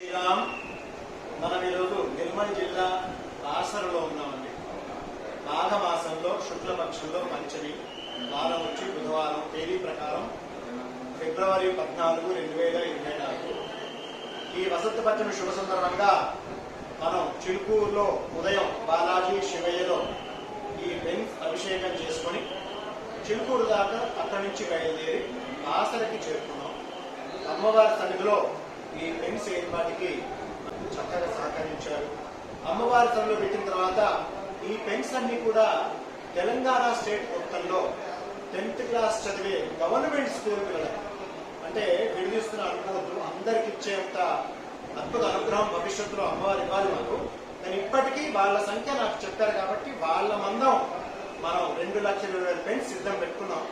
శ్రీరామ్ మనం ఈరోజు నిర్మల్ జిల్లా ఆసరలో ఉన్నామండి. మాఘమాసంలో శుక్లపక్షంలో పంచమి వారం వచ్చి బుధవారం తేదీ ప్రకారం ఫిబ్రవరి పద్నాలుగు రెండు వేల ఇరవై నాలుగు. ఈ వసంత పంచమి శుభ సందర్భంగా మనం చిలుకూరులో ఉదయం బాలాజీ శివయ్యలో ఈ బెన్స్ అభిషేకం చేసుకొని చిలుకూరు దాకా అక్కడి నుంచి బయలుదేరి బాసరకి చేరుకున్నాం. అమ్మవారి సన్నిధిలో ఈ పెన్స్ ఏర్పాటుకి చక్కగా సహకరించారు. అమ్మవారి తనలో పెట్టిన తర్వాత ఈ పెన్స్ అన్ని కూడా తెలంగాణ స్టేట్ మొత్తంలో టెన్త్ క్లాస్ చదివే గవర్నమెంట్ స్కూల్ పిల్లలకు. అంటే విడిదిస్తున్న అనుకోవద్దు అందరికి ఇచ్చేంత అద్భుత అనుగ్రహం భవిష్యత్తులో అమ్మవారు ఇవ్వాలి మాకు. కానీ ఇప్పటికీ వాళ్ళ సంఖ్య నాకు చెప్పారు కాబట్టి వాళ్ళ మందం మనం రెండు లక్షల ఇరవై పెన్స్ సిద్ధం పెట్టుకున్నాం.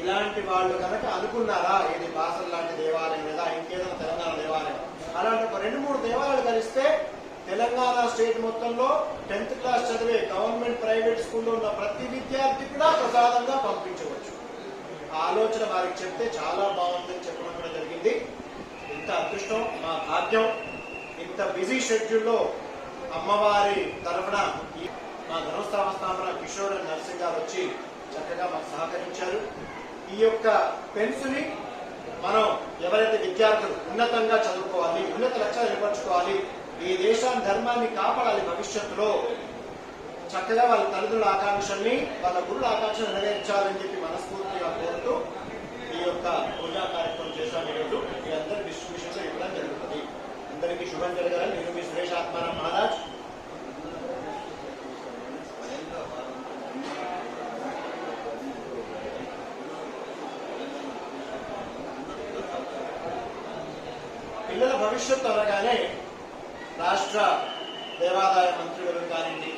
ఇలాంటి వాళ్ళు కనుక అనుకున్నారా ఇది బాసల్ లాంటి దేవాలయం లేదా ఇంకేదైనా తెలంగాణ దేవాలయం? అలాంటి ఒక రెండు మూడు దేవాలయాలు కలిస్తే తెలంగాణ స్టేట్ మొత్తంలో టెన్త్ క్లాస్ చదివే గవర్నమెంట్ ప్రైవేట్ స్కూల్లో ఉన్న ప్రతి విద్యార్థి కూడా ప్రసాదంగా పంపించవచ్చు. ఆ ఆలోచన వారికి చెప్తే చాలా బాగుందని చెప్పడం కూడా జరిగింది. ఇంత అదృష్టం మా భాగ్యం ఇంత బిజీ షెడ్యూల్లో అమ్మవారి తరఫున మా ధనుస్థాప స్థాపన కిషోర్ నర్సింగ్ గారు వచ్చి చక్కగా మాకు సహకరించారు. ఈ యొక్క పెన్సుని మనం ఎవరైతే విద్యార్థులు ఉన్నతంగా చదువుకోవాలి ఉన్నత లక్ష్యాలు ఏర్పరచుకోవాలి ఈ దేశాన్ని ధర్మాన్ని కాపాడాలి భవిష్యత్తులో చక్కగా వాళ్ళ తల్లిదండ్రుల ఆకాంక్షల్ని వాళ్ళ గురుల ఆకాంక్షలు నెరవేర్చాలని చెప్పి మనస్ఫూర్తిగా కోరుతూ ఈ యొక్క పూజా కార్యక్రమం చేశాను ఈరోజు. మీ అందరి డిస్ట్రిబ్యూషన్ ఇవ్వడం జరుగుతుంది. అందరికీ శుభం జరగాలని నేను మీ సురేష్ ఆత్మారాం మహారాజ్. భవిష్యత్తు అనగానే రాష్ట్ర దేవాదాయ మంత్రులు కానివ్వండి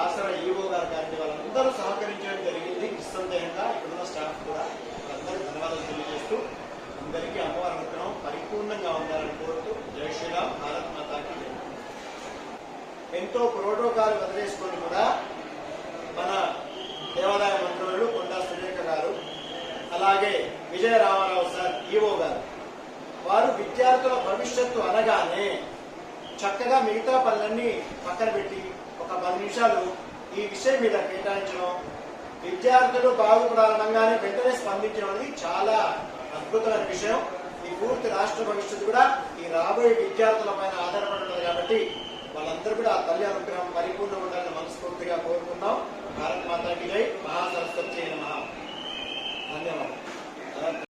ఆసర ఈఓ గారు కానివ్వండి వాళ్ళందరూ సహకరించడం జరిగింది నిస్సందేహంగా. ఇక్కడున్న స్టాఫ్ కూడా అందరికీ ధన్యవాదాలు తెలియజేస్తూ అందరికీ అమ్మవారి అనుగ్రహం పరిపూర్ణంగా ఉండాలని కోరుతూ జై శ్రీరామ్ భారత్ మాతాకి ఎంతో ప్రోటోకాల్ వదిలేసుకొని కూడా మన దేవాదాయ మంత్రులు కొండా సురేఖ గారు అలాగే విజయ రామారావు సార్ ఈఓ గారు వారు విద్యార్థుల భవిష్యత్తు అనగానే చక్కగా మిగతా పనులన్నీ పక్కన పెట్టి ఒక పది నిమిషాలు ఈ విషయం మీద కేటాయించడం విద్యార్థులు బాగుపడాలనగానే వెంటనే స్పందించడం అనేది చాలా అద్భుతమైన విషయం. ఈ పూర్తి రాష్ట్ర భవిష్యత్తు కూడా ఈ రాబోయే విద్యార్థుల పైన ఆధారపడి ఉన్నది కాబట్టి వాళ్ళందరూ కూడా ఆ తల్లి అనుగ్రహం పరిపూర్ణ ఉండాలని మనస్ఫూర్తిగా కోరుకున్నాం భారత్ మాతాకి జై. మహాసరస్వతి నమః. ధన్యవాదాలు.